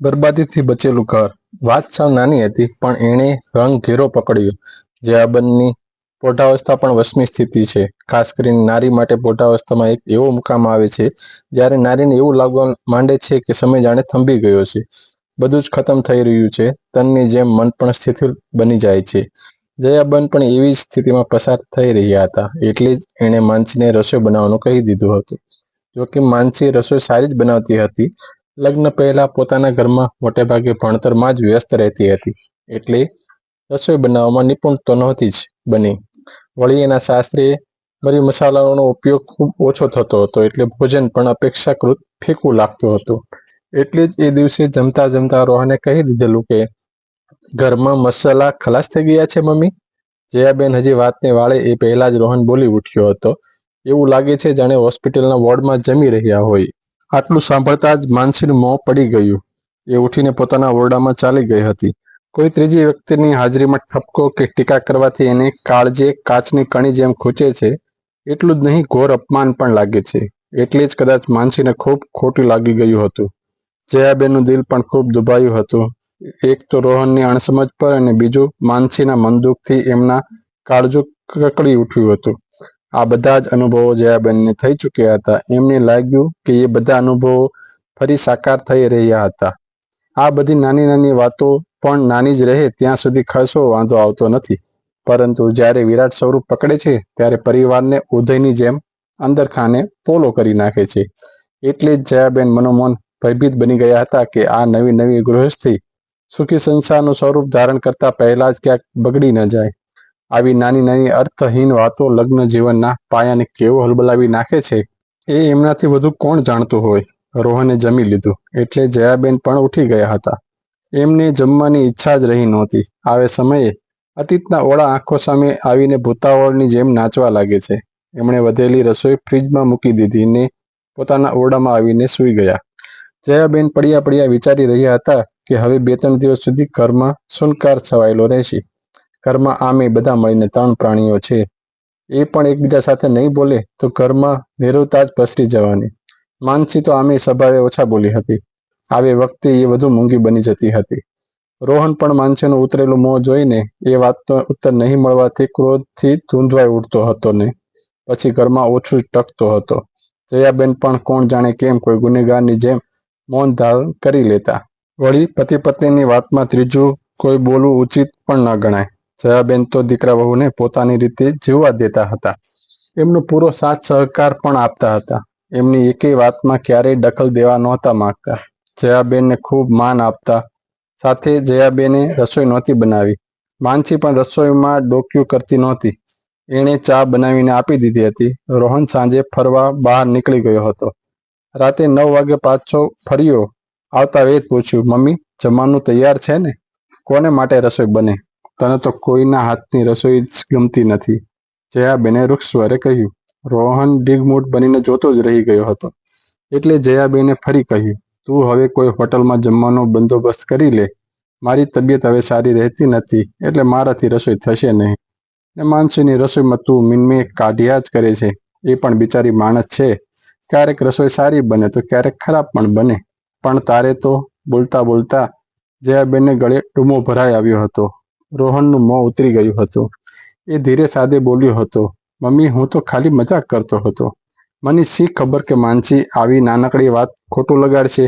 બરબાદીથી બચેલું ઘર. વાત સાવ નાની હતી, પણ એણે રંગ ઘેરો પકડ્યો. જયાબનની પોટાવસ્થા પણ વશની સ્થિતિ છે. ખાસ કરીને નારી માટે પોટાવસ્થામાં એક એવો મુકામ આવે છે, જ્યારે નારીને એવું લાગવા માંડે છે કે સમય જાણે થંભી ગયો છે. બધું જ ખતમ થઈ રહ્યું છે. તનની જેમ મન પણ સ્થિતિલ બની જાય છે. જયાબન પણ એવી જ સ્થિતિમાં પસાર થઈ રહ્યા હતા, એટલે જ એણે માનસીને રસોઈ બનાવવાનું કહી દીધું હતું. જોકે માનસી રસોઈ સારી જ બનાવતી હતી લગ્ન પહેલા પોતાના ઘરમાં મોટે ભાગે ભણતરમાં જ વ્યસ્ત રહેતી હતી. એટલે રસોઈ બનાવવામાં નિપુણ તો નહોતી જ બની. વળી એના શાસ્ત્રીએ મરી મસાલાઓનો ઉપયોગ ખૂબ ઓછો થતો હતો, એટલે ભોજન પણ અપેક્ષાકૃત ફેંકું લાગતું હતું. એટલે જ એ દિવસે જમતા જમતા રોહને કહી દીધેલું કે, ઘરમાં મસાલા ખલાસ થઈ ગયા છે, મમ્મી? જયાબેન હજી વાતને વાળે એ પહેલા જ રોહન બોલી ઉઠ્યો હતો. એવું લાગે છે જાણે હોસ્પિટલના વોર્ડમાં જમી રહ્યા હોય. આટલું સાંભળતા જ માનસીનું મોં પડી ગયું. એ ઉઠીને પોતાના ઓરડામાં ચાલી ગઈ હતી. કોઈ ત્રીજી વ્યક્તિની હાજરીમાં ઠપકો કે ટીકા કરવાથી એને કાળજે કાચની કણી જેમ ખૂંચે છે, એટલું જ નહીં, ઘોર અપમાન પણ લાગે છે. એટલે જ કદાચ માનસીને ખૂબ ખોટું લાગી ગયું હતું. જયાબેનનું દિલ પણ ખૂબ દુભાયું હતું. એક તો રોહનની અણસમજ પર અને બીજું માનસીના મનદુખથી એમના કાળજું કકડી ઉઠ્યું હતું. આ બધા જ અનુભવો જયાબેનને થઈ ચૂક્યા હતા, એમને લાગ્યું કે એ બધા અનુભવો ફરી સાકાર થઈ રહ્યા હતા. આ બધી નાની નાની વાતો પણ નાની જ રહે, ત્યાં સુધી ખાસો વાંધો આવતો નથી. પરંતુ જ્યારે વિરાટ સ્વરૂપ પકડે છે, ત્યારે પરિવારને ઉદયની જેમ અંદર ખાને પોલો કરી નાખે છે. એટલે જ જયાબેન મનોમન ભયભીત બની ગયા હતા કે આ નવી નવી ગૃહસ્થી સુખી સંસારનું સ્વરૂપ ધારણ કરતા પહેલા જ ક્યાંક બગડી ન જાય. આવી નાની નાની અર્થહીન વાતો લગ્ન જીવનના પાયાને કેવો હલબલાવી નાખે છે, એ એમનાથી વધુ કોણ જાણતું હોય? રોહને જમી લીધું. એટલે જયાબેન પણ ઉઠી ગયા હતા. એમને જમવાની ઈચ્છા જ રહી નહોતી. આવે સમયે અતીતના ઓળા આંખો સામે આવીને ભૂતાવળની જેમ નાચવા લાગે છે. એમણે વધેલી રસોઈ ફ્રીજમાં મૂકી દીધી ને પોતાના ઓરડામાં આવીને સૂઈ ગયા. જયાબેન પડ્યા પડ્યા વિચારી રહ્યા હતા કે હવે બે ત્રણ દિવસ સુધી ઘરમાં સુનકાર છવાયેલો રહેશે. ઘરમાં આમે બધા મળીને ત્રણ પ્રાણીઓ છે. એ પણ એકબીજા સાથે નહીં બોલે તો ઘરમાં નિરવતા જ પસરી જવાની. માનસી તો આમે સ્વભાવે ઓછા બોલી હતી. આવે વખતે એ વધુ મૂંગી બની જતી હતી. રોહન પણ માનસીનું ઉતરેલું મોં જોઈને એ વાતનો ઉત્તર નહીં મળવાથી ક્રોધથી ધૂંધવાઈ ઉઠતો હતો ને. પછી ઘરમાં ઓછું ટકતો હતો. જયાબેન પણ કોણ જાણે કેમ કોઈ ગુનેગારની જેમ મૌન ધારણ કરી લેતા. વળી પતિ પત્નીની વાતમાં ત્રીજું કોઈ બોલવું ઉચિત પણ ન ગણાય. જયાબેન તો દીકરા વહુને પોતાની રીતે જીવવા દેતા હતા. એમનો પૂરો સાથ સહકાર પણ આપતા હતા. એમની એકેય વાતમાં ક્યારેય દખલ દેવા નહોતા માગતા. જયાબેનને ખૂબ માન આપતા. સાથે જયાબેને રસોઈ નહોતી બનાવી. માનસી પણ રસોઈમાં ડોક્યું કરતી નહોતી. એણે ચા બનાવીને આપી દીધી હતી. રોહન સાંજે ફરવા બહાર નીકળી ગયો હતો. રાતે નવ વાગે પાછો ફર્યો. આવતા વેદ પૂછ્યું, મમ્મી, જમવાનું તૈયાર છે ને? કોને માટે રસોઈ બને? તને તો કોઈના હાથની રસોઈ જ ગમતી નથી. જયાબેને વૃક્ષ સ્વરે કહ્યું. રોહન ડીગમૂઢ બનીને જોતો જ રહી ગયો હતો. એટલે જયાબેને ફરી કહ્યું, તું હવે કોઈ હોટલમાં જમવાનો બંદોબસ્ત કરી લે. મારી તબિયત હવે સારી રહેતી નથી, એટલે મારાથી રસોઈ થશે નહીં. ને માનસીની રસોઈમાં તું મિનમે કાઢ્યા જ કરે છે. એ પણ બિચારી માણસ છે. ક્યારેક રસોઈ સારી બને તો ક્યારેક ખરાબ પણ બને. પણ તારે તો બોલતા બોલતા જયાબેનને ગળે ટૂમો ભરાઈ આવ્યો હતો. રોહનનું મોં ઉતરી ગયું હતું. એ ધીરે સાદે બોલ્યો હતો, મમ્મી, હું તો ખાલી મજાક કરતો હતો. મને શી ખબર કે માનસી આવી નાનકડી વાત ખોટું લગાડશે?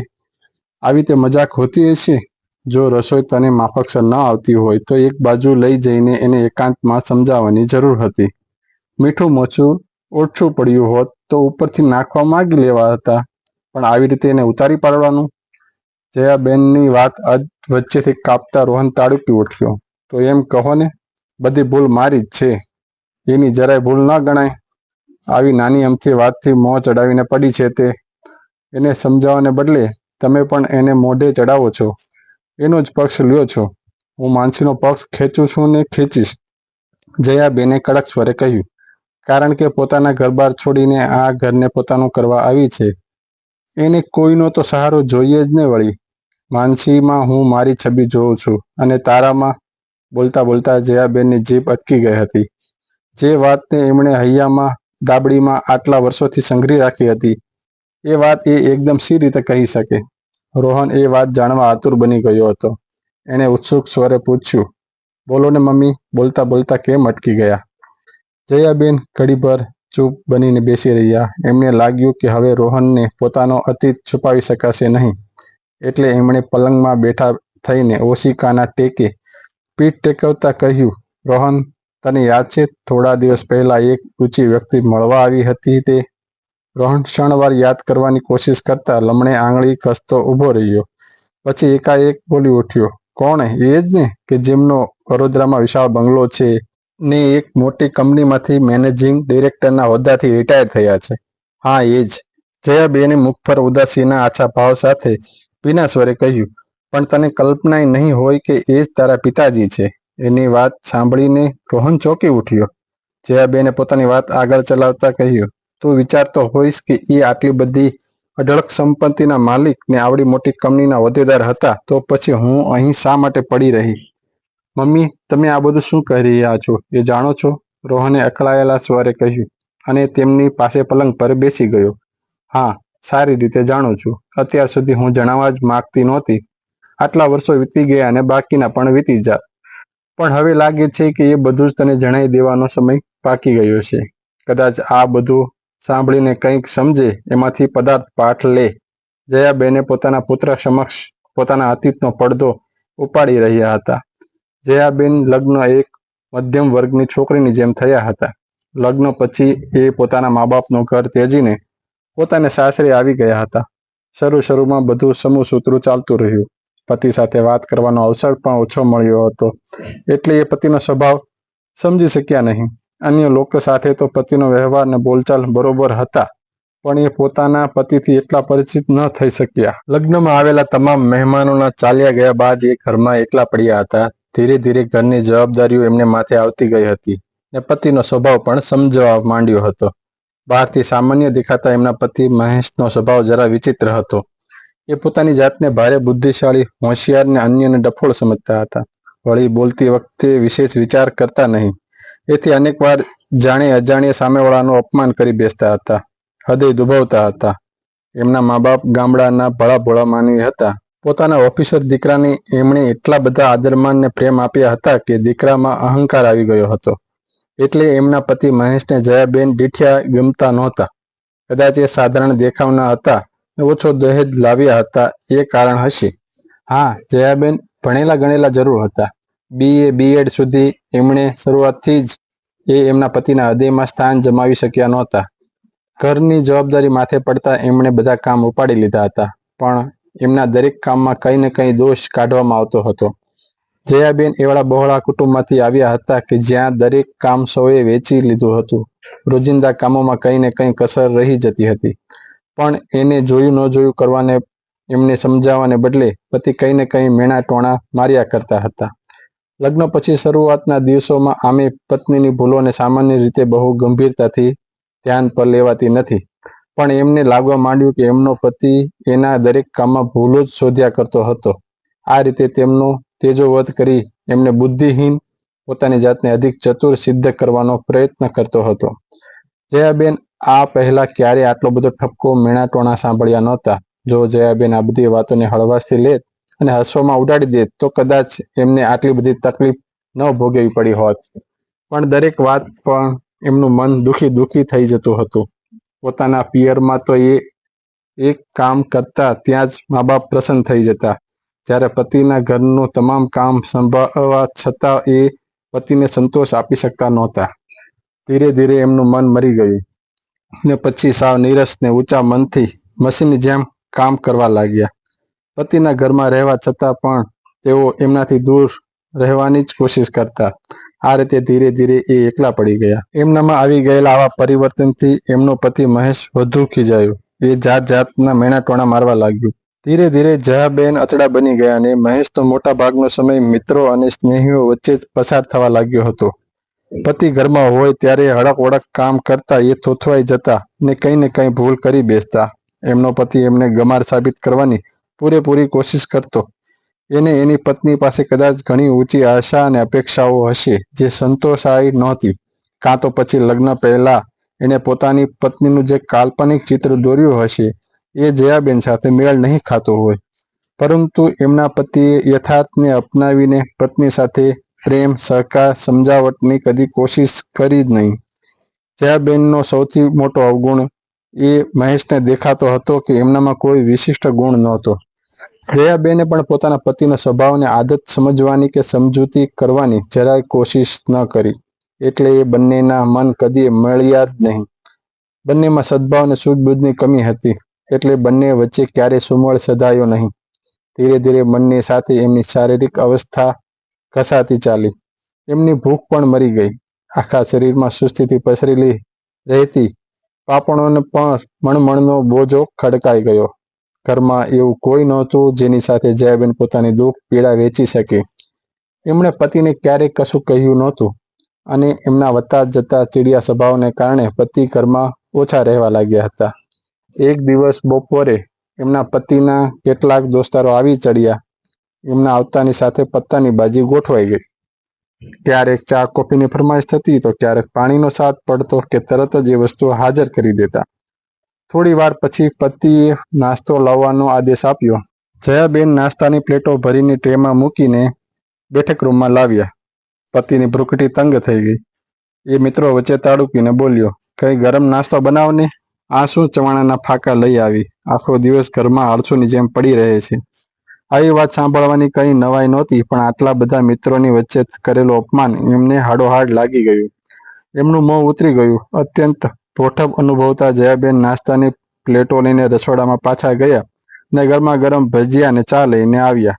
આવી તે મજાક હોતી હશે? જો રસોઈ તને માફકસર ન આવતી હોય, તો એક બાજુ લઈ જઈને એને એકાંતમાં સમજાવવાની જરૂર હતી. મીઠું મોછું ઓછું પડ્યું હોત તો ઉપરથી નાખવા માંગી લેવા હતા, પણ આવી રીતે એને ઉતારી પાડવાનું? જયાબેનની વાત અધ વચ્ચેથી કાપતા રોહન તાળુપી ઉઠ્યો. તો એમ કહો ને બધી ભૂલ મારી જ છે. એની જરાય ભૂલ ન ગણાય. આવી નાની અમથી વાતથી મોં ચડાવીને પડી છે તે. એને સમજાવવાને બદલે તમે પણ એને મોઢે ચડાવો છો. એનો જ પક્ષ લ્યો છો. હું માનસીનો પક્ષ ખેંચું છું ને ખેંચીશ. જયાબેને કડક સ્વરે કહ્યું. કારણ કે પોતાના ઘરબાર છોડીને આ ઘરને પોતાનું કરવા આવી છે. એને કોઈનો તો સહારો જોઈએ જ ને વળી. માનસીમાં હું મારી છબી જોઉં છું અને તારામાં બોલતા બોલતા જયાબેનની જીભ અટકી ગઈ હતી. જે વાતને એમણે હૈયામાં, દાબડીમાં આટલા વર્ષોથી સંઘરી રાખી હતી, એ વાત એ એકદમ સી રીતે કહી શકે. રોહન એ વાત જાણવા આતુર બની ગયો હતો. એણે ઉત્સુક સ્વરે પૂછ્યું, બોલો ને મમ્મી, બોલતા બોલતા કેમ અટકી ગયા? જયાબેન ઘડીભર ચૂપ બનીને બેસી રહ્યા. એમને લાગ્યું કે હવે રોહનને પોતાનો અતીત છુપાવી શકાશે નહીં. એટલે એમણે પલંગમાં બેઠા થઈને ઓશિકાના ટેકે પીઠ ટેકવતા કહ્યું, રોહન, તને યાદ છે? થોડા દિવસ પહેલા એક ઊંચી વ્યક્તિ મળવા આવી હતી તે. રોહન ક્ષણવાર યાદ કરવાની કોશિશ કરતા લમણે આંગળી કસતો ઊભો રહ્યો. પછી એકાએક બોલી ઉઠ્યો, કોણ એ જ ને? કે જેમનો વડોદરામાં વિશાળ બંગલો છે ને એક મોટી કંપનીમાંથી મેનેજિંગ ડિરેક્ટરના હોદ્દાથી રિટાયર થયા છે. હા, એ જ. જયાબેને મુખ પર ઉદાસીના આછા ભાવ સાથે ભીના સ્વરે કહ્યું પણ તને કલ્પનાય નહીં હોય કે એ જ તારા પિતાજી છે. એની વાત સાંભળીને રોહન ચોંકી ઉઠ્યો. જયાબેને પોતાની વાત આગળ ચલાવતા કહ્યું, તું વિચારતો હોઈશ કે એ આટલી બધી અઢળક સંપત્તિના માલિક ને આવડી મોટી કંપનીના હોદ્દેદાર હતા, તો પછી હું અહીં શા માટે પડી રહી? મમ્મી, તમે આ બધું શું કહી રહ્યા છો? એ જાણો છો? રોહને અકળાયેલા સ્વરે કહ્યું, અને તેમની પાસે પલંગ પર બેસી ગયો. હા, સારી રીતે જાણું છું. અત્યાર સુધી હું જણાવવા જ માગતી નહોતી આટલા વર્ષો વીતી ગયા અને બાકીના પણ વીતી જા. પણ હવે લાગે છે કે એ બધું જ તને જણાવી દેવાનો સમય પાકી ગયો છે. કદાચ આ બધું સાંભળીને કંઈક સમજે, એમાંથી પદાર્થ પાઠ લે. જયાબેને પોતાના પુત્ર સમક્ષ પોતાના અતીતનો પડદો ઉપાડી રહ્યા હતા. જયાબેન લગ્ન એક મધ્યમ વર્ગની છોકરીની જેમ થયા હતા. લગ્ન પછી એ પોતાના મા બાપનું ઘર ત્યજીને પોતાને સાસરે આવી ગયા હતા. શરૂ શરૂમાં બધું સમૂહ સૂત્રું ચાલતું રહ્યું. પતિ સાથે વાત કરવાનો અવસર પણ ઓછો મળ્યો હતો. એટલે એ પતિનો સ્વભાવ સમજી શક્યા નહીં. અન્ય લોકો સાથે તો પતિનો વ્યવહાર અને બોલચાલ બરોબર હતા, પણ એ પોતાના પતિથી એટલા પરિચિત ન થઈ શક્યા. લગ્નમાં આવેલા તમામ મહેમાનોના ચાલ્યા ગયા બાદ એ ઘરમાં એકલા પડ્યા હતા. ધીરે ધીરે ઘરની જવાબદારીઓ એમને માથે આવતી ગઈ હતી ને પતિનો સ્વભાવ પણ સમજવા માંડ્યો હતો. બહારથી સામાન્ય દેખાતા એમના પતિ મહેશનો સ્વભાવ જરા વિચિત્ર હતો. એ પોતાની જાતને ભારે બુદ્ધિશાળી, હોશિયાર ને અન્યને ડફોળ સમજતા હતા. વળી બોલતી વખતે વિશેષ વિચાર કરતા નહીં. એથી અનેકવાર જાણે અજાણ્યા સામેવાળાનું અપમાન કરી બેસતા હતા. હૃદય દુભાવતા હતા. એમના મા બાપ ગામડાના ભળા ભોળા માનવી હતા. પોતાના ઓફિસર દીકરાને એમણે એટલા બધા આદરમાન ને પ્રેમ આપ્યા હતા કે દીકરામાં અહંકાર આવી ગયો હતો. એટલે એમના પતિ મહેશને જયાબેન દીઠિયા ગમતા નહોતા. કદાચ એ સાધારણ દેખાવના હતા. ઓછો દહેજ લાવ્યા હતા એ કારણ હશે. હા, જયાબેન ભણેલા ગણેલા જરૂર હતા. બીએ બીએડ સુધી એમણે શરૂઆતથી જ એ એમના પતિના હૃદયમાં સ્થાન જમાવી શક્યા નહોતા. ઘરની જવાબદારી માથે પડતા એમણે બધા કામ ઉપાડી લીધા હતા, પણ એમના દરેક કામમાં કંઈ ને કંઈ દોષ કાઢવામાં આવતો હતો. જયાબેન એવા બહોળા કુટુંબમાંથી આવ્યા હતા કે જ્યાં દરેક કામ સૌએ વેચી લીધું હતું. રોજિંદા કામોમાં કંઈ ને કંઈ કસર રહી જતી હતી. પણ એને જોયું ન જોયું કરવાને એમને સમજાવવાને બદલે પતિ કંઈ ને કંઈ મેણા ટોણા માર્યા કરતા હતા. લગ્ન પછી શરૂઆતના દિવસોમાં આમે પત્નીની ભૂલોને સામાન્ય રીતે બહુ ગંભીરતાથી ધ્યાન પર લેવાતી નથી. પણ એમને લાગવા માંડ્યું કે એમનો પતિ એના દરેક કામમાં ભૂલો જ શોધ્યા કરતો હતો. આ રીતે તેમનો તેજોવધ કરી એમને બુદ્ધિહીન પોતાની જાતને અધિક ચતુર સિદ્ધ કરવાનો પ્રયત્ન કરતો હતો. જયાબેન, આ પહેલા ક્યારે આટલો બધો ઠપકો મેણાટોણા સાંભળ્યા નહોતા? જો જયાબેન આ બધી વાતોને હળવાશથી લેત અને હસવામાં ઉડાડી દેત તો કદાચ એમને આટલી બધી તકલીફ ન ભોગવવી પડી હોત. પણ દરેક વાત પણ એમનું મન દુખી દુખી થઈ જતું હતું. પોતાના પિયરમાં તો એ એક કામ કરતા ત્યાં જ મા બાપ પ્રસન્ન થઈ જતા. જ્યારે પતિના ઘરનું તમામ કામ સંભાળવા છતાં એ પતિને સંતોષ આપી શકતા નહોતા. ધીરે ધીરે એમનું મન મરી ગયું. ને પછી સાવ નીરસ ને ઊંચા મનથી મશીનની જેમ કામ કરવા લાગ્યા. પતિના ઘરમાં રહેવા છતાં પણ તેઓ એમનાથી દૂર રહેવાની જ કોશિશ કરતા. આ રીતે ધીરે ધીરે એ એકલા પડી ગયા. એમનામાં આવી ગયેલા આવા પરિવર્તનથી એમનો પતિ મહેશ વધુ ખીજાયો. એ જાત જાતના મેણા ટોણા મારવા લાગ્યું. ધીરે ધીરે જયાબેન અચડા બની ગયા અને મહેશ તો મોટા ભાગનો સમય મિત્રો અને સ્નેહીઓ વચ્ચે જ પસાર થવા લાગ્યો હતો. પતિ ઘરમાં હોય ત્યારે હડક વડક કામ કરતા એ થોથવાઈ જતા ને કંઈ ને કંઈ ભૂલ કરી બેસતા. એમનો પતિ એમને ગમાર સાબિત કરવાની પૂરેપૂરી કોશિશ કરતો. એને એની પત્ની પાસે કદાચ ઘણી ઊંચી આશા અને અપેક્ષાઓ હશે જે સંતોષાય નહોતી. કાં તો પછી લગ્ન પહેલા એણે પોતાની પત્નીનું જે કાલ્પનિક ચિત્ર દોર્યું હશે એ જયાબેન સાથે મેળ નહીં ખાતો હોય. પરંતુ એમના પતિએ યથાર્થને અપનાવીને પત્ની સાથે પ્રેમ, સહકાર, સમજાવટની કદી કોશિશ કરી જ નહીં. જયાબેનનો સૌથી મોટો અવગુણ એ મહેશને દેખાતો હતો કે એમનામાં કોઈ વિશિષ્ટ ગુણ નહોતો. જયાબેને પણ પોતાના પતિનો સ્વભાવને આદત સમજવાની કે સમજૂતી કરવાની જરાય કોશિશ ન કરી. એટલે એ બંનેના મન કદી મળ્યા જ નહીં. બંનેમાં સદભાવ અને સૂઝબૂછની કમી હતી. એટલે બંને વચ્ચે ક્યારેય સુમેળ સધાયો નહીં. ધીરે ધીરે મનની સાથે એમની શારીરિક અવસ્થા ઘસાતી ચાલી. એમની ભૂખ પણ મરી ગઈ. આખા શરીરમાં સુસ્તીથી પસરેલી રહેતી. પાપણોને પણ મણમણનો બોજો ખડકાઈ ગયો. ઘરમાં એવું કોઈ નહોતું જેની સાથે જયાબેન પોતાની દુઃખ પીડા વેચી શકે. એમણે પતિને ક્યારેય કશું કહ્યું નહોતું અને એમના વતા જતા ચીડિયા સ્વભાવને કારણે પતિ ઘરમાં ઓછા રહેવા લાગ્યા હતા. એક દિવસ બપોરે એમના પતિના કેટલાક દોસ્તારો આવી ચડ્યા. એમના આવતાની સાથે પત્તાની બાજી ગોઠવાઈ ગઈ. ક્યારેક ચા કોફીની ફરમાઈશ થતી તો ક્યારેક પાણીનો સાથ પડતો કે તરત જ એ વસ્તુ હાજર કરી દેતા. થોડી વાર પછી પતિએ નાસ્તો લાવવાનો આદેશ આપ્યો. જયાબેન નાસ્તાની પ્લેટો ભરીને ટ્રેમાં મૂકીને બેઠક રૂમમાં લાવ્યા. પતિની ભ્રુકટી તંગ થઈ ગઈ. એ મિત્રો વચ્ચે તાડુકીને બોલ્યો, કઈ ગરમ નાસ્તો બનાવને? આ શું ચવાણાના ફાકા લઈ આવી? આખો દિવસ ઘરમાં આળસુની જેમ પડી રહે છે. આવી વાત સાંભળવાની કઈ નવાઈ નહોતી, પણ આટલા બધા મિત્રોની વચ્ચે કરેલું અપમાન એમને હાડોહાડ લાગી ગયું. એમનું મોં ઉતરી ગયું. અત્યંત પોઠપ અનુભવતા જયાબેન નાસ્તાની પ્લેટો લઈને રસોડામાં પાછા ગયા ને ગરમા ગરમ ભજીયા ને ચા લઈને આવ્યા.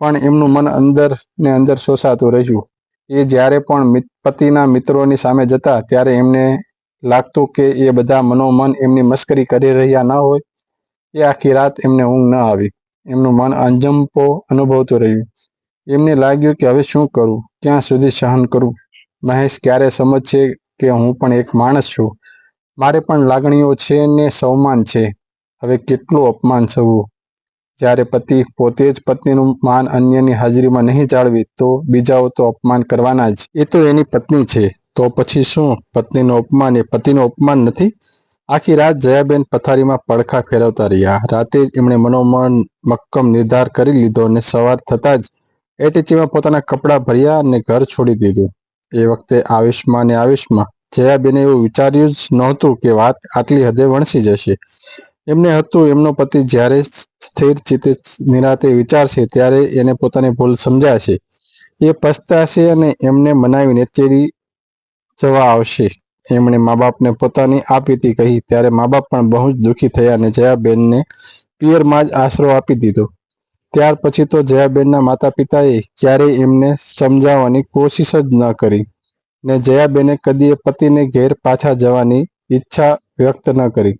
પણ એમનું મન અંદર ને અંદર શોષાતું રહ્યું. એ જ્યારે પણ પતિના મિત્રોની સામે જતા ત્યારે એમને લાગતું કે એ બધા મનોમન એમની મસ્કરી કરી રહ્યા ન હોય, એ આખી રાત એમને ઊંઘ ન આવી. એમનું મન અંજંપો અનુભવતું રહ્યું. એમને લાગ્યું કે હવે શું કરું? ક્યાં સુધી સહન કરું? મહેશ ક્યારે સમજશે કે હું પણ એક માણસ છું? મારે પણ લાગણીઓ છે ને સૌમાન છે. હવે કેટલું અપમાન સહવું? જ્યારે પતિ પોતે જ પત્નીનું માન અન્યની હાજરીમાં નહીં જાળવી, તો બીજાઓ તો અપમાન કરવાના જ. એ તો એની પત્ની છે. તો પછી શું? પત્નીનું અપમાન એ પતિનું અપમાન નથી? આખી રાત જયાબેન પથારીમાં પડખા ફેરવતા રહ્યા. રાતે જ એમણે મનોમન મક્કમ નિર્ધાર કરી લીધો અને સવાર થતાં જ એટીચીમાં પોતાના કપડાં ભર્યા અને ઘર છોડી દીધું. એ વખતે આવેશમાં ને આવેશમાં જયાબેને એવું વિચાર્યું જ નહોતું કે વાત આટલી હદે વણસી જશે. એમને હતું એમનો પતિ જ્યારે સ્થિર ચિત્તે નિરાતે વિચારશે ત્યારે એને પોતાની ભૂલ સમજાશે. એ પછતાશે અને એમને મનાવીને તેડી જવા આવશે. એમણે મા બાપને પોતાની આ પીતી કહી. ત્યારે મા બાપ પણ બહુ જ દુઃખી થયા અને જયાબેનને પિયરમાં જ આશરો આપી દીધો. ત્યાર પછી તો જયાબેનના માતા પિતાએ ક્યારેય એમને સમજાવવાની કોશિશ જ ન કરી ને જયાબેને કદીએ પતિને ઘેર પાછા જવાની ઈચ્છા વ્યક્ત ન કરી.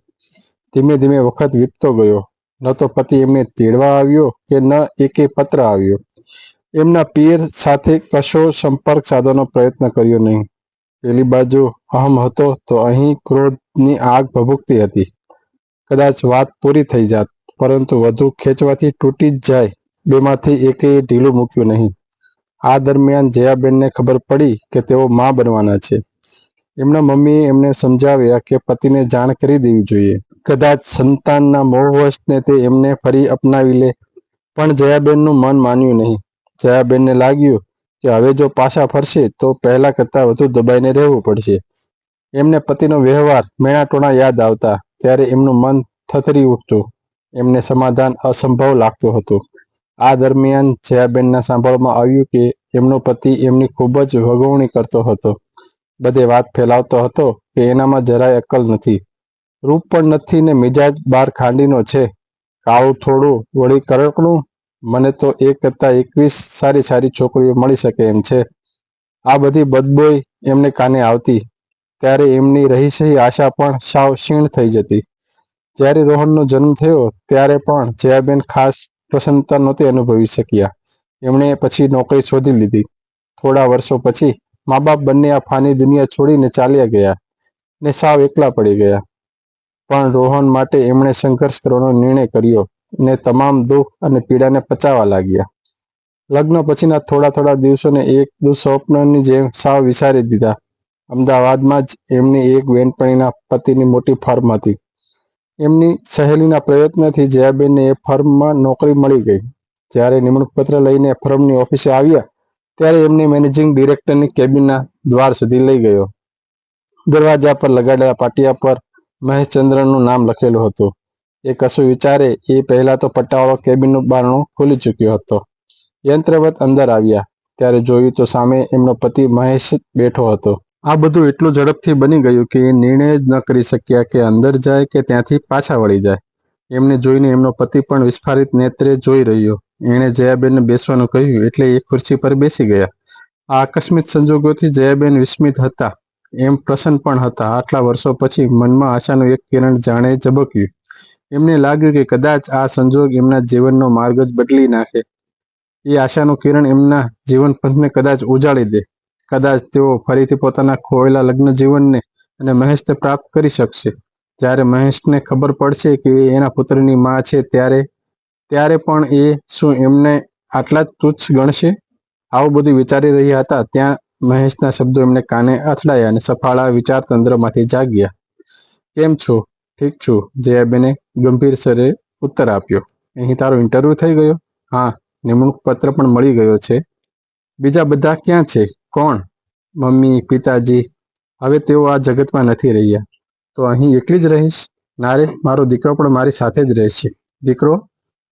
ધીમે ધીમે વખત વીતતો ગયો. ન તો પતિ એમને તેડવા આવ્યો કે ન એકે પત્ર આવ્યો. એમના પિયર સાથે કશો સંપર્ક સાધવાનો પ્રયત્ન કર્યો નહીં. પેલી બાજુ અહમ હતો તો અહીં ક્રોધની આગ ભભૂકતી હતી. કદાચ વાત પૂરી થઈ જાત, પરંતુ વધુ ખેંચવાથી તૂટી જ જાય, બેમાંથી એકે ઢીલું મૂક્યું નહીં. આ દરમિયાન જયાબેનને ખબર પડી કે તેઓ મા બનવાના છે. એમના મમ્મીએ એમને સમજાવ્યા કે પતિને જાણ કરી દેવી જોઈએ. કદાચ સંતાનના મોહવશને તે એમને ફરી અપનાવી લે, પણ જયાબેનનું મન માન્યું નહીં. જયાબેનને લાગ્યું કે હવે જો પાછા ફરશે તો પહેલા કરતાં વધુ દબાઈને રહેવું પડશે. એમને પતિનો વ્યવહાર મેણાટોણા યાદ આવતા ત્યારે એમનું મન થથરી ઉઠતું. એમને સમાધાન અસંભવ લાગતું હતું. આ દરમિયાન જયાબેનના સાંભળવામાં આવ્યું કે એમનો પતિ એમની ખૂબ જ વગવણી કરતો હતો. બધે વાત ફેલાવતો હતો કે એનામાં જરાય અક્કલ નથી. રૂપ પણ નથી ને મિજાજ બાર ખાંડીનો છે. કાળું થોડું, વળી કરકણું મને તો એક કરતાં એકવીસ સારી સારી છોકરીઓ મળી શકે એમ છે. આ બધી બદબોય એમને કાને આવતી? ત્યારે એમની રહીશહી આશા પણ સાવ ક્ષીણ થઈ જતી. જ્યારે રોહનનો જન્મ થયો, ત્યારે પણ જયાબેન ખાસ પ્રસન્નતા નહોતી અનુભવી શક્યા. એમણે પછી નોકરી શોધી લીધી. થોડા વર્ષો પછી મા બાપ બંને આ ફાની દુનિયા છોડીને ચાલ્યા ગયા ને સાવ એકલા પડી ગયા. પણ રોહન માટે એમણે સંઘર્ષ કરવાનો નિર્ણય કર્યો. ને તમામ દુઃખ અને પીડાને પચાવવા લાગ્યા. લગ્ન પછીના થોડા થોડા દિવસોને એક દુઃસ્વપ્નની જેમ સાવ વિસારી દીધા. અમદાવાદમાં જ એમની એક બહેનપણીના પતિની મોટી ફર્મ હતી. એમની સહેલીના પ્રયત્નથી જયાબેનને એ ફર્મમાં નોકરી મળી ગઈ. જ્યારે નિમણૂક પત્ર લઈને ફર્મની ઓફિસે આવ્યા, ત્યારે એમને મેનેજિંગ ડિરેક્ટરની કેબિનના દ્વાર સુધી લઈ ગયો. દરવાજા પર લગાડેલા પાટિયા પર મહેશચંદ્રનું નામ લખેલું હતું. એ કશું વિચારે, એ પહેલા તો પટ્ટાવાળો કેબિનનું બારણું ખોલી ચૂક્યો હતો. યંત્રવત અંદર આવ્યા. ત્યારે જોયું તો સામે એમનો પતિ મહેશ બેઠો હતો. આ બધું એટલું ઝડપથી બની ગયું કે એ નિર્ણય જ ન કરી શક્યા કે અંદર જાય કે ત્યાંથી પાછા વળી જાય. એમને જોઈને એમનો પતિ પણ વિસ્ફારિત નેત્રે જોઈ રહ્યો. એણે જયાબેનને બેસવાનું કહ્યું, એટલે એ ખુરશી પર બેસી ગયા. આ આકસ્મિક સંજોગોથી જયાબેન વિસ્મિત હતા. એમ પ્રસન્ન પણ હતા. આટલા વર્ષો પછી મનમાં આશાનું એક કિરણ જાણે ઝબક્યું. એમને લાગ્યું કે કદાચ આ સંજોગ એમના જીવનનો માર્ગ જ બદલી નાખે. એ આશાનું કિરણ એમના જીવન પંથને કદાચ ઉજાળી દે. કદાચ તેઓ ફરીથી પોતાના ખોયેલા લગ્ન જીવનને અને મહેશને પ્રાપ્ત કરી શકશે. જ્યારે મહેશને ખબર પડશે કે એ એના પુત્રની માં છે, ત્યારે ત્યારે પણ એ શું એમને આટલા જ તુચ્છ ગણશે? આવું બધું વિચારી રહ્યા હતા, ત્યાં મહેશના શબ્દો એમને કાને અથડાયા અને સફાળા વિચાર તંત્રમાંથી જાગ્યા. કેમ છો? ઠીક છું. જયાબેને ગંભીર સ્વરે ઉત્તર આપ્યો. અહીં તારો ઇન્ટરવ્યુ થઈ ગયો? હા, નિમણૂક પત્ર પણ મળી ગયો છે. બીજા બધા ક્યાં છે? કોણ? મમ્મી, પિતાજી? હવે તેઓ આ જગતમાં નથી રહ્યા. તો અહીં એકલી જ રહીશ? નારે મારો દીકરો પણ મારી સાથે જ રહેશે. દીકરો?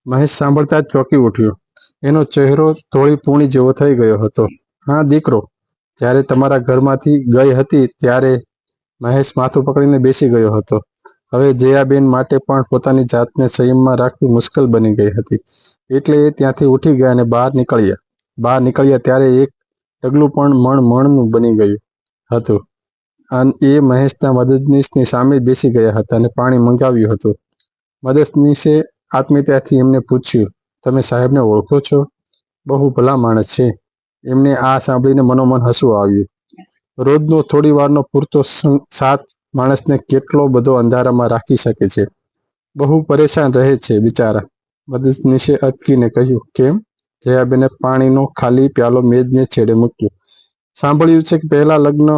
મહેશ સાંભળતા જ ચોંકી ઉઠ્યો. એનો ચહેરો થોડી પૂણી જેવો થઈ ગયો હતો. હા, દીકરો. જ્યારે તમારા ઘરમાંથી ગઈ હતી ત્યારે મહેશ માથું પકડીને બેસી ગયો હતો. હવે જયાબેન માટે પણ પોતાની જાતને સંયમમાં રાખવી મુશ્કેલ બની ગઈ હતી. એટલે એ ત્યાંથી ઉઠી ગયા અને બહાર નીકળ્યા. બહાર નીકળ્યા ત્યારે એક ડગલું પણ મણ મણનું બની ગયું હતું. અને એ મહેશના મદદનીશની સામે બેસી ગયા હતા અને પાણી મંગાવ્યું હતું. મદદનીશે આત્મીયતાથી એમને પૂછ્યું, તમે સાહેબને ઓળખો છો? બહુ ભલા માણસ છે. એમને આ સાંભળીને મનોમન હસવું આવ્યું. રોજનો થોડી વારનો પૂરતો સાથ માણસને કેટલો બધો અંધારામાં રાખી શકે છે. બહુ પરેશાન રહે છે બિચારા. મદદનીશે અટકીને કહ્યું, કેમ? જયાબેને પાણીનો ખાલી પ્યાલો મેજને છેડે મૂક્યો. સાંભળ્યું છે કે પહેલા લગ્ન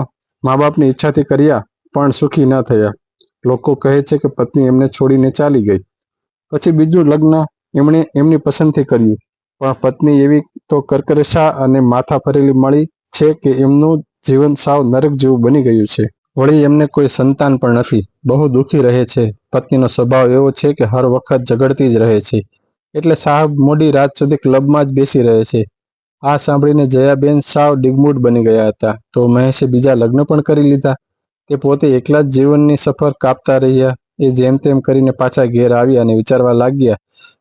મા બાપની ઈચ્છાથી કર્યા, પણ સુખી ન થયા. લોકો કહે છે કે પત્ની એમને છોડીને ચાલી ગઈ. પછી બીજું લગ્ન એમણે એમની પસંદથી કર્યું. પણ પત્ની એવી તો કરકરશા અને માથા ફરેલી મળી છે કે એમનું જીવન સાવ નરક જેવું બની ગયું છે. વળી એમને કોઈ સંતાન પણ નથી. બહુ દુઃખી રહે છે. પત્નીનો સ્વભાવ એવો છે કે હર વખત ઝઘડતી જ રહે છે. એટલે સાહેબ મોડી રાત સુધી ક્લબમાં જ બેસી રહે છે. આ સાંભળીને જયાબેન સાવ ડિગમૂડ બની ગયા હતા. તો મહેશે બીજા લગ્ન પણ કરી લીધા. તે પોતે એકલા જ જીવનની સફર કાપતા રહ્યા. એ જેમ તેમ કરીને પાછા ઘેર આવ્યા અને વિચારવા લાગ્યા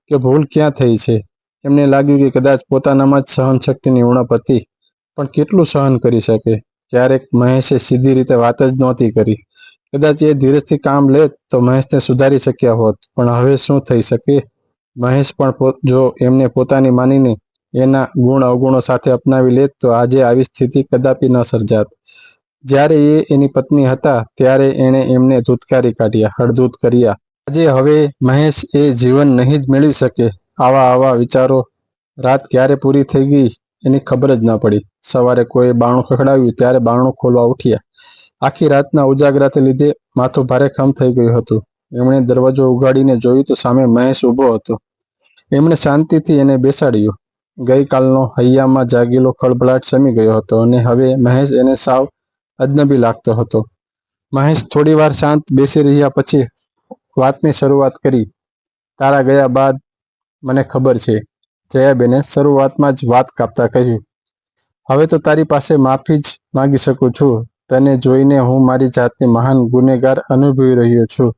કે ભૂલ ક્યાં થઈ છે. એમને લાગ્યું કે કદાચ પોતાનામાં જ સહન શક્તિની ઉણપ હતી. પણ કેટલું સહન કરી શકે? ક્યારેક મહેશે સીધી રીતે વાત જ નહોતી કરી. કદાચ એ ધીરજથી કામ લે તો મહેશને સુધારી શક્યા હોત, પણ હવે શું થઈ શકે? મહેશ પણ જો એમને પોતાની માનીને એના ગુણ અવગુણો સાથે અપનાવી લે તો આજે આવી સ્થિતિ કદાપી ન સર્જાત. જ્યારે એ એની પત્ની હતા, ત્યારે એણે એમને ધૂતકારી કાઢ્યા હળદૂત કર્યા. આજે હવે મહેશ એ જીવન નહીં જ મેળવી શકે. આવા આવા વિચારો રાત ક્યારે પૂરી થઈ ગઈ? એની ખબર જ ના પડી. સવારે કોઈ બાણું ખખડાવ્યું, ત્યારે બાણું ખોલવા ઉઠ્યા. આખી રાતના ઉજાગરાથી લીધે માથું ભારે ખમ થઈ ગયું હતું. એમણે દરવાજો ઉગાડીને જોયું તો સામે મહેશ ઊભો હતો. એમણે શાંતિથી એને બેસાડ્યો. ગઈકાલનો હૈયામાં જાગેલો ખળભળાટ શમી ગયો હતો અને હવે મહેશ એને સાવ અજનબી લાગતો હતો. મહેશ થોડી વાર શાંત બેસી રહ્યા પછી વાતની શરૂઆત કરી. તારા ગયા બાદ મને ખબર છે. જયાબેને શરૂઆતમાં જ વાત કાપતા કહ્યું, હવે તો તારી પાસે માફી જ માંગી શકું છું. તને જોઈને હું મારી જાતને મહાન ગુનેગાર અનુભવી રહ્યો છું.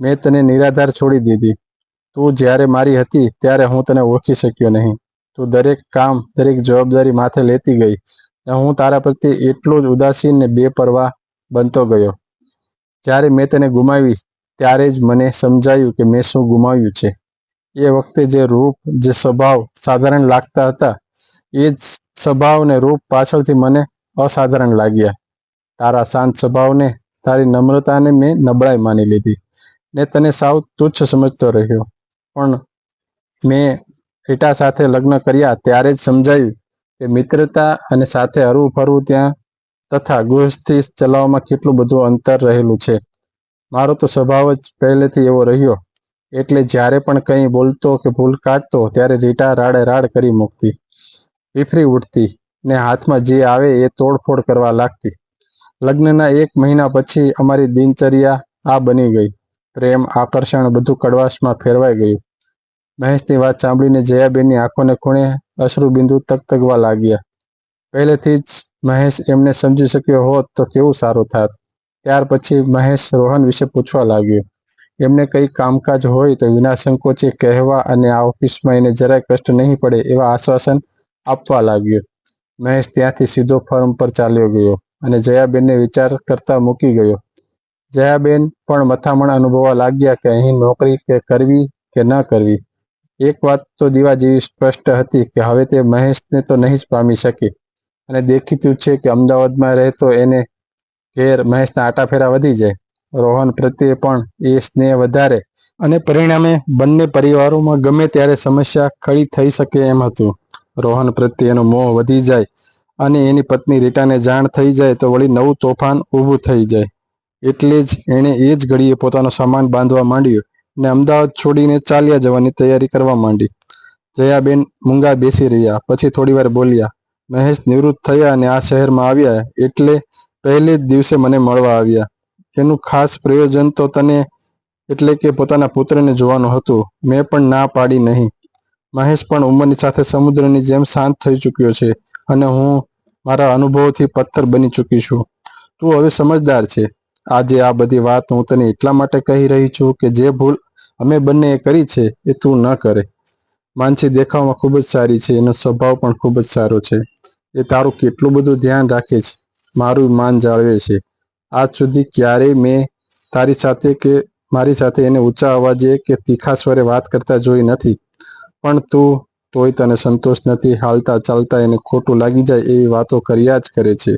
મેં તને નિરાધાર છોડી દીધી. તું જ્યારે મારી હતી ત્યારે હું તને ઓળખી શક્યો નહીં. તું દરેક કામ, દરેક જવાબદારી માથે લેતી ગઈ. હું તારા પ્રત્યે એટલો જ ઉદાસીન ને બેપરવા બનતો ગયો. જ્યારે મેં તને ગુમાવી, ત્યારે જ મને સમજાયું કે મેં શું ગુમાવ્યું છે. એ વખતે જે રૂપ, જે સ્વભાવ સાધારણ લાગતા હતા, એ જ સ્વભાવ ને રૂપ પાછળથી મને અસાધારણ લાગ્યા. તારા શાંત સ્વભાવને, તારી નમ્રતાને મેં નબળાઈ માની લીધી ને તને સાવ તુચ્છ સમજતો રહ્યો. પણ મેં રીટા સાથે લગ્ન કર્યા ત્યારે જ સમજાયું કે મિત્રતા અને સાથે હરવું ફરવું ત્યાં તથા ગૃહસ્થી ચલાવવામાં કેટલું બધું અંતર રહેલું છે. મારો તો સ્વભાવ જ પહેલેથી એવો રહ્યો. એટલે જ્યારે પણ કંઈ બોલતો કે ભૂલ કાઢતો, ત્યારે રીટા રાડે રાડ કરી મૂકતી. વિફરી ઉઠતી ને હાથમાં જે આવે એ તોડફોડ કરવા લાગતી. લગ્નના એક મહિના પછી અમારી દિનચર્યા આ બની ગઈ. પ્રેમ, આકર્ષણ બધું કડવાશમાં ફેરવાઈ ગયું. મહેશની વાત સાંભળીને જયાબેનની આંખોને ખૂણે અશ્રુબિંદુ તકતગવા લાગ્યા. પહેલેથી જ મહેશ એમને સમજી શક્યો હોત તો કેવું સારું થાત. ત્યાર પછી મહેશ રોહન વિશે પૂછવા લાગ્યો. એમને કંઈ કામકાજ હોય તો વિના સંકોચે કહેવા અને આ ઓફિસમાં એને જરાય કષ્ટ નહીં પડે એવા આશ્વાસન આપવા લાગ્યો. મહેશ ત્યાંથી સીધો ફર્મ પર ચાલ્યો ગયો અને જયાબેનને વિચાર કરતા મૂકી ગયો. જયાબેન પણ મથામણ અનુભવવા લાગ્યા કે અહીં નોકરી કે કરવી કે ન કરવી. એક વાત તો દીવા જેવી સ્પષ્ટ હતી કે હવે તે મહેશને તો નહીં જ પામી શકે. અને દેખીતું છે કે અમદાવાદમાં રહેતો એને ઘેર મહેશના આટાફેરા વધી જાય. રોહન પ્રત્યે પણ એ સ્નેહ વધારે અને પરિણામે બંને પરિવારોમાં ગમે ત્યારે સમસ્યા ખડી થઈ શકે એમ હતું. રોહન પ્રત્યે એનો મોહ વધી જાય અને એની પત્ની રીટાને જાણ થઈ જાય તો વળી નવું તોફાન ઊભું થઈ જાય. એટલે જ એણે એ જ ઘડીએ પોતાનો સામાન બાંધવા માંડ્યો ને અમદાવાદ છોડીને ચાલ્યા જવાની તૈયારી કરવા માંડી. જયાબેન મૂંગા બેસી રહ્યા, પછી થોડીવાર બોલ્યા, મહેશ નિવૃત્ત થયા અને આ શહેરમાં આવ્યા, એટલે પહેલે જ દિવસે મને મળવા આવ્યા. એનું ખાસ પ્રયોજન તો તને એટલે કે પોતાના પુત્રને જોવાનું હતું. મેં પણ ના પાડી નહીં. મહેશ પણ ઉંમરની સાથે સમુદ્રની જેમ શાંત થઈ ચૂક્યો છે અને હું મારા અનુભવોથી પથ્થર બની ચૂકી છું. તું હવે સમજદાર છે. આજે આ બધી વાત હું તને એટલા માટે કહી રહી છું કે જે ભૂલ અમે બંને કરી છે એ તું ન કરે. માનસી દેખાવમાં ખૂબ જ સારી છે. એનો સ્વભાવ પણ ખૂબ જ સારો છે. એ તારું કેટલું બધું ધ્યાન રાખે છે. મારું માન જાળવે છે. આજ સુધી ક્યારેય મેં તારી સાથે કે મારી સાથે એને ઊંચા અવાજે કે તીખા સ્વરે વાત કરતા જોઈ નથી. પણ તું, તોય તને સંતોષ નથી. હાલતા ચાલતા એને ખોટું લાગી જાય એવી વાતો કર્યા જ કરે છે.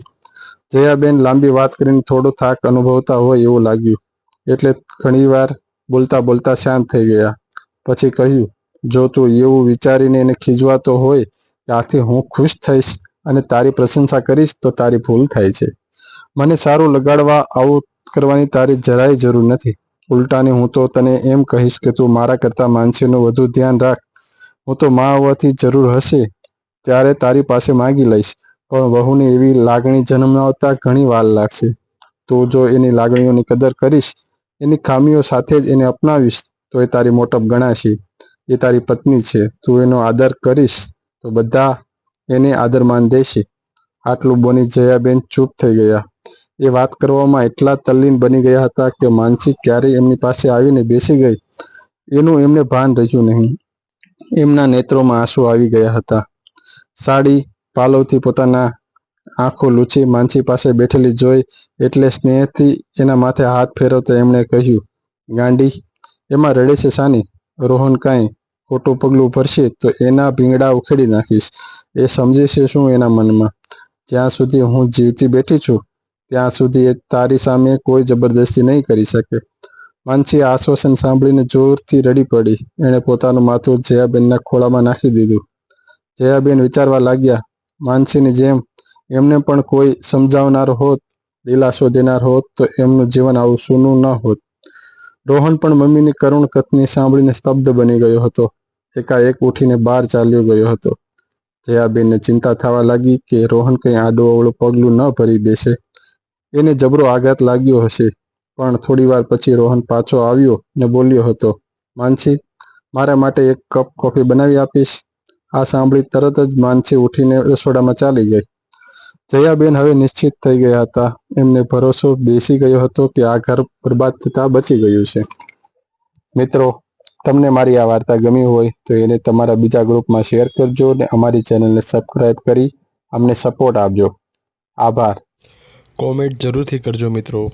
જયાબેન લાંબી વાત કરીને થોડો થાક અનુભવતા હોય એવું લાગ્યું. એટલે ઘણીવાર બોલતા બોલતા શાંત થઈ ગયા. પછી કહ્યું, જો તું એવું વિચારીને એને ખીજવાતો હોય કે આથી હું ખુશ થઈશ અને તારી પ્રશંસા કરીશ તો તારી ભૂલ થાય છે. મને સારું લગાડવા આવું કરવાની તારી જરાય જરૂર નથી. ઉલટાને હું તો તને એમ કહીશ કે તું મારા કરતાં માનસીનું વધુ ધ્યાન રાખ. હું તો મા હોવાથી જરૂર હશે, ત્યારે તારી પાસે માગી લઈશ. પણ વહુને એવી લાગણી જન્માવતા ઘણી વાર લાગશે. તું જો એની લાગણીઓની કદર કરીશ, એની ખામીઓ સાથે જ એને અપનાવીશ, તો એ તારી મોટપ ગણાશે. એ તારી પત્ની છે. તું એનો આદર કરીશ, તો બધા એને આદરમાન દેશે. આટલું બોની જયાબેન ચૂપ થઈ ગયા. એ વાત કરવામાં એટલા તલ્લીન બની ગયા હતા કે માનસી ક્યારેય એમની પાસે આવીને બેસી ગઈ. એનું એમને ભાન રહ્યું નહીં. એમના નેત્રોમાં આંસુ આવી ગયા હતા. સાડી પાલવથી પોતાના આંખો લૂછી માનસી પાસે બેઠેલી જોઈ એટલે સ્નેહથી એના માથે હાથ ફેરવતા એમણે કહ્યું, ગાંડી, એમાં રડે છે સાની રોહન કાંઈ ખોટું પગલું ભરશે તો એના ભીંગડા ઉખેડી નાખીશ. એ સમજે છે શું એના મનમાં? જ્યાં સુધી હું જીવતી બેઠી છું, ત્યાં સુધી એ તારી સામે કોઈ જબરદસ્તી નહીં કરી શકે. માનસી આશ્વાસન સાંભળીને જોરથી રડી પડી. એણે પોતાનું માથું જયાબેનના ખોળામાં નાખી દીધું. જયાબેન વિચારવા લાગ્યા, માનસીની જેમ એમને પણ કોઈ સમજાવનાર હોત દિલાસો દેનાર હોત, તો એમનું જીવન આવું સૂનું ન હોત. રોહન પણ મમ્મીની કરુણ કથની સાંભળીને સ્તબ્ધ બની ગયો હતો. એકાએક ઉઠીને બહાર ચાલ્યો ગયો હતો. જયાબેનને ચિંતા થવા લાગી કે રોહન કંઈ આડું અવળું પગલું ન ભરી બેસે. એને જબરો આઘાત લાગ્યો હશે. પણ થોડી વાર પછી રોહન પાછો આવ્યો ને બોલ્યો હતો, માનસી, મારા માટે એક કપ કોફી બનાવી આપીશ. આ સાંભળી તરત જ માનસી ઉઠીને રસોડામાં ચાલી ગઈ. જયાબેન હવે નિશ્ચિત થઈ ગયા હતા. એમને ભરોસો બેસી ગયો હતો કે આ ઘર બરબાદ થતા બચી ગયું છે. મિત્રો તમને મારી આ વાર્તા ગમી હોય તો એને તમારા બીજા ગ્રુપમાં શેર કરજો અને અમારી ચેનલને સબસ્ક્રાઈબ કરી અમને સપોર્ટ આપજો. આભાર. કોમેન્ટ જરૂરથી કરજો મિત્રો.